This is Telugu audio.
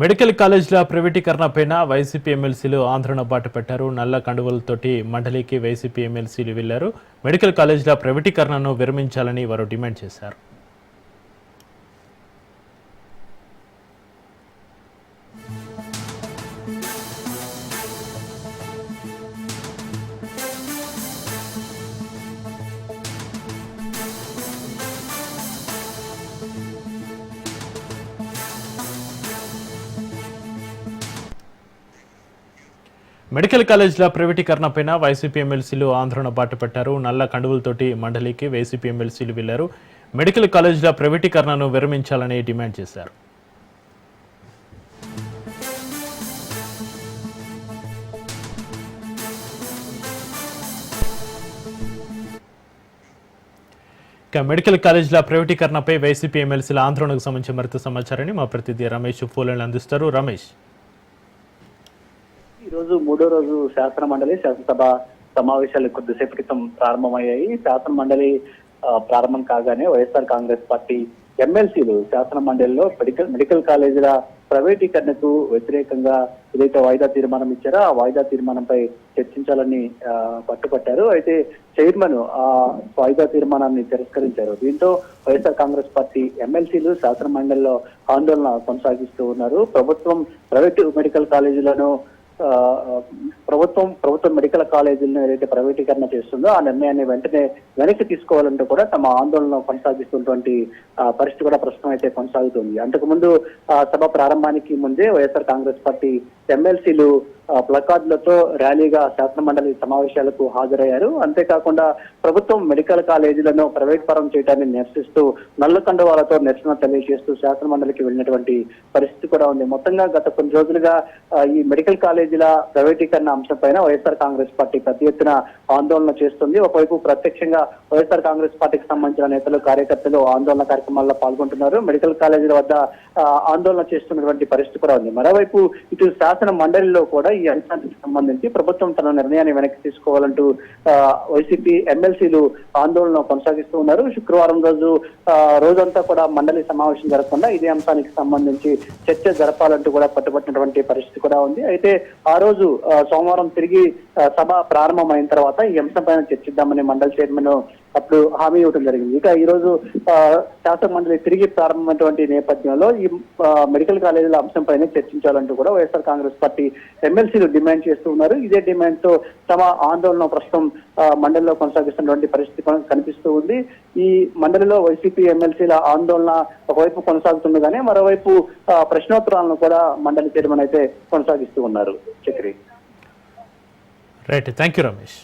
మెడికల్ కాలేజీల ప్రైవేటీకరణపై వైసీపీ ఎమ్మెల్సీలు ఆందోళన బాట పెట్టారు. నల్ల కండువలతోటి మండలికి వైసీపీ ఎమ్మెల్సీలు వెళ్ళారు మెడికల్ కాలేజీల ప్రైవేటీకరణను విరమించాలని వారు డిమాండ్ చేశారు. మెడికల్ కాలేజీల ప్రైవేటీకరణపైన వైసీపీ ఎమ్మెల్సీలు ఆందోళన బాట పెట్టారు నల్ల కండువులతోటి మండలికి వైసీపీ ఎమ్మెల్సీలు వెళ్ళారు. మెడికల్ కాలేజీల ప్రైవేటీకరణను విరమించాలని డిమాండ్ చేశారు. మెడికల్ కాలేజీల ప్రైవేటీకరణపై వైసీపీ ఎమ్మెల్సీల ఆందోళనకు సంబంధించి మరింత సమాచారాన్ని మా ప్రతినిధి రమేష్ ఫోన్లను అందిస్తారు. రమేష్. ఈ రోజు మూడో రోజు శాసన మండలి శాసనసభ సమావేశాలు కొద్దిసేపు క్రితం ప్రారంభమయ్యాయి. శాసన మండలి ప్రారంభం కాగానే వైఎస్ఆర్ కాంగ్రెస్ పార్టీ ఎమ్మెల్సీలు శాసన మండలిలో మెడికల్ మెడికల్ కాలేజీల ప్రైవేటీకరణకు వ్యతిరేకంగా ఏదైతే వాయిదా తీర్మానం ఇచ్చారో ఆ వాయిదా తీర్మానంపై చర్చించాలని పట్టుపట్టారు అయితే చైర్మన్ ఆ వాయిదా తీర్మానాన్ని తిరస్కరించారు. దీంతో వైఎస్ఆర్ కాంగ్రెస్ పార్టీ ఎమ్మెల్సీలు శాసన మండలిలో ఆందోళన కొనసాగిస్తూ ఉన్నారు. ప్రభుత్వం ప్రైవేటు మెడికల్ కాలేజీలను ప్రభుత్వం ప్రభుత్వ మెడికల్ కాలేజీలను ఏదైతే ప్రైవేటీకరణ చేస్తుందో ఆ నిర్ణయాన్ని వెంటనే వెనక్కి తీసుకోవాలంటూ కూడా తమ ఆందోళన కొనసాగిస్తున్నటువంటి ఆ, పరిస్థితి కూడా ప్రస్తుతం అయితే కొనసాగుతుంది. అంతకుముందు ఆ, సభ ప్రారంభానికి ముందే వైఎస్ఆర్ కాంగ్రెస్ పార్టీ ఎమ్మెల్సీలు ప్లకార్డులతో ర్యాలీగా శాసన మండలి సమావేశాలకు హాజరయ్యారు. అంతేకాకుండా ప్రభుత్వం మెడికల్ కాలేజీలను ప్రైవేట్ పరం చేయడాన్ని నిరసిస్తూ నల్ల కండువాలతో నిరసన తెలియజేస్తూ శాసన మండలికి వెళ్ళినటువంటి పరిస్థితి కూడా ఉంది. మొత్తంగా గత కొన్ని రోజులుగా ఈ మెడికల్ కాలేజీల ప్రైవేటీకరణ అంశం పైన వైఎస్ఆర్ కాంగ్రెస్ పార్టీ పెద్ద ఎత్తున ఆందోళన చేస్తుంది. ఒకవైపు ప్రత్యక్షంగా వైఎస్ఆర్ కాంగ్రెస్ పార్టీకి సంబంధించిన నేతలు కార్యకర్తలు ఆందోళన కార్యక్రమాల్లో పాల్గొంటున్నారు. మెడికల్ కాలేజీల వద్ద ఆ, ఆందోళన చేస్తున్నటువంటి పరిస్థితి కూడా ఉంది. మరోవైపు ఇటు శాసన మండలిలో కూడా ఈ అంశానికి సంబంధించి ప్రభుత్వం తన నిర్ణయాన్ని వెనక్కి తీసుకోవాలంటూ వైసీపీ ఎమ్మెల్సీలు ఆందోళన కొనసాగిస్తూ ఉన్నారు. శుక్రవారం రోజు ఆ, రోజంతా కూడా మండలి సమావేశం జరగకుండా ఇదే అంశానికి సంబంధించి చర్చ జరపాలంటూ కూడా పట్టుబట్టినటువంటి పరిస్థితి కూడా ఉంది. అయితే ఆ రోజు సోమవారం తిరిగి సభ ప్రారంభమైన తర్వాత ఈ అంశం పైన చర్చిద్దామని మండలి చైర్మన్ అప్పుడు హామీ ఇవ్వడం జరిగింది. ఇక ఈ రోజు శాసన మండలి తిరిగి ప్రారంభమైనటువంటి నేపథ్యంలో ఈ మెడికల్ కాలేజీల అంశంపైన చర్చించాలంటూ కూడా వైఎస్ఆర్ కాంగ్రెస్ పార్టీ ఎమ్మెల్సీలు డిమాండ్ చేస్తూ ఉన్నారు. ఇదే డిమాండ్తో తమ ఆందోళన ప్రస్తుతం మండలిలో కొనసాగిస్తున్నటువంటి పరిస్థితి కనిపిస్తూ ఉంది. ఈ మండలిలో వైసీపీ ఎమ్మెల్సీల ఆందోళన ఒకవైపు కొనసాగుతుండగానే మరోవైపు ప్రశ్నోత్తరాలను కూడా మండలి చైర్మన్ అయితే కొనసాగిస్తూ ఉన్నారు. Chakri. Right. Thank you Ramesh.